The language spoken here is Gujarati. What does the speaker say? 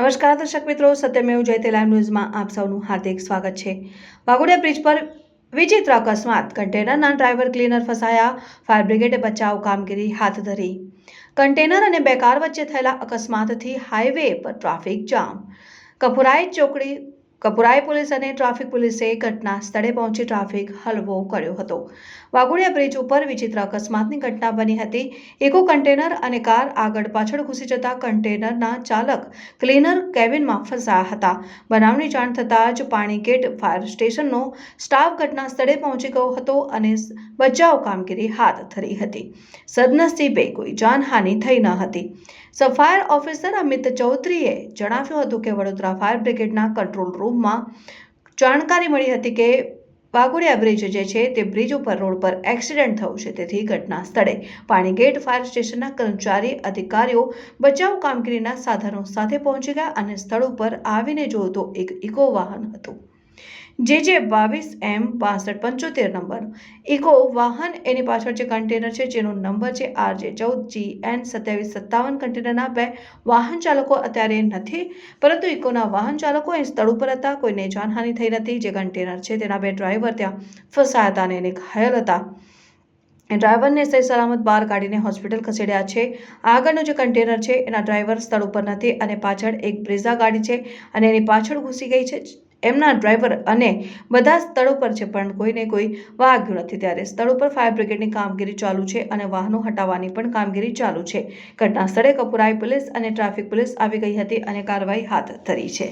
નમસ્કાર દર્શક મિત્રો, સત્યમેવ જયતે લાઈવ ન્યૂઝમાં આપ સૌનું હાર્દિક સ્વાગત છે. વાઘોડિયા બ્રિજ પર વિચિત્ર અકસ્માત. કન્ટેનરના ડ્રાઈવર ક્લીનર ફસાયા. ફાયર બ્રિગેડે બચાવ કામગીરી હાથ ધરી. કન્ટેનર અને બે કાર વચ્ચે થયેલા અકસ્માતથી હાઈવે પર ટ્રાફિક જામ કપુરાઈ ચોકડી કપુરાઈ પોલીસ અને ટ્રાફિક પોલીસે ઘટના સ્થળે પહોંચી ટ્રાફિક હલવો કર્યો હતો. વાઘોડિયા બ્રિજ ઉપર વિચિત્ર અકસ્માતની ઘટના બની હતી. એકો કન્ટેનર અને કાર આગળ પાછળ ઘૂસી જતા કન્ટેનરના ચાલક ક્લીનર કેબિનમાં ફસાયા હતા. બનાવની જાણ થતાં જ પાણીગેટ ફાયર સ્ટેશનનો સ્ટાફ ઘટના સ્થળે પહોંચી ગયો હતો અને બચાવ કામગીરી હાથ ધરી હતી. સદનસીબે કોઈ જાનહાનિ થઈ ન હતી. સફાયર ઓફિસર અમિત ચૌધરીએ જણાવ્યું હતું કે વડોદરા ફાયર બ્રિગેડના કંટ્રોલ રૂમમાં જાણકારી મળી હતી કે વાઘોડિયા બ્રિજ જે છે તે બ્રિજ ઉપર રોડ પર એક્સિડન્ટ થયું છે. તેથી ઘટના સ્થળે પાણીગેટ ફાયર સ્ટેશનના કર્મચારી, અધિકારીઓ બચાવ કામગીરીના સાધનો સાથે પહોંચી ગયા અને સ્થળ ઉપર આવીને જોયું તો એક ઇકો વાહન હતું. જે જે બાવીસ એમ બાસઠ પંચોતેર નંબર. ઇકો વાહન એની પાછળ જે કન્ટેનર છે, જેનો નંબર છે આર જે ચૌદ, જી એન સત્યાવીસ, સત્તાવન કન્ટેનરના બે વાહન ચાલકો અત્યારે નથી, પરંતુ ઇકોના વાહન ચાલકો એ સ્થળ ઉપર હતા, કોઈને જાનહાનિ થઈ નથી, જે કન્ટેનર છે તેના બે ડ્રાઈવર ત્યાં ફસાયા હતા અને એને ઘાયલ હતા. ડ્રાઈવરને સહી સલામત બહાર કાઢીને હોસ્પિટલ ખસેડ્યા છે. આગળનું જે કન્ટેનર છે, એના ડ્રાઈવર સ્થળ ઉપર નથી અને પાછળ એક બ્રેઝા ગાડી છે અને એની પાછળ ઘૂસી ગઈ છે. એમના ડ્રાઈવર અને બધા સ્થળો પર છે, પણ કોઈને કોઈ વાગ્યું નથી. ત્યારે સ્થળ ઉપર ફાયર બ્રિગેડની કામગીરી ચાલુ છે અને વાહનો હટાવવાની પણ કામગીરી ચાલુ છે. ઘટના સ્થળે કપુરાઈ પોલીસ અને ટ્રાફિક પોલીસ આવી ગઈ હતી અને કાર્યવાહી હાથ ધરી છે.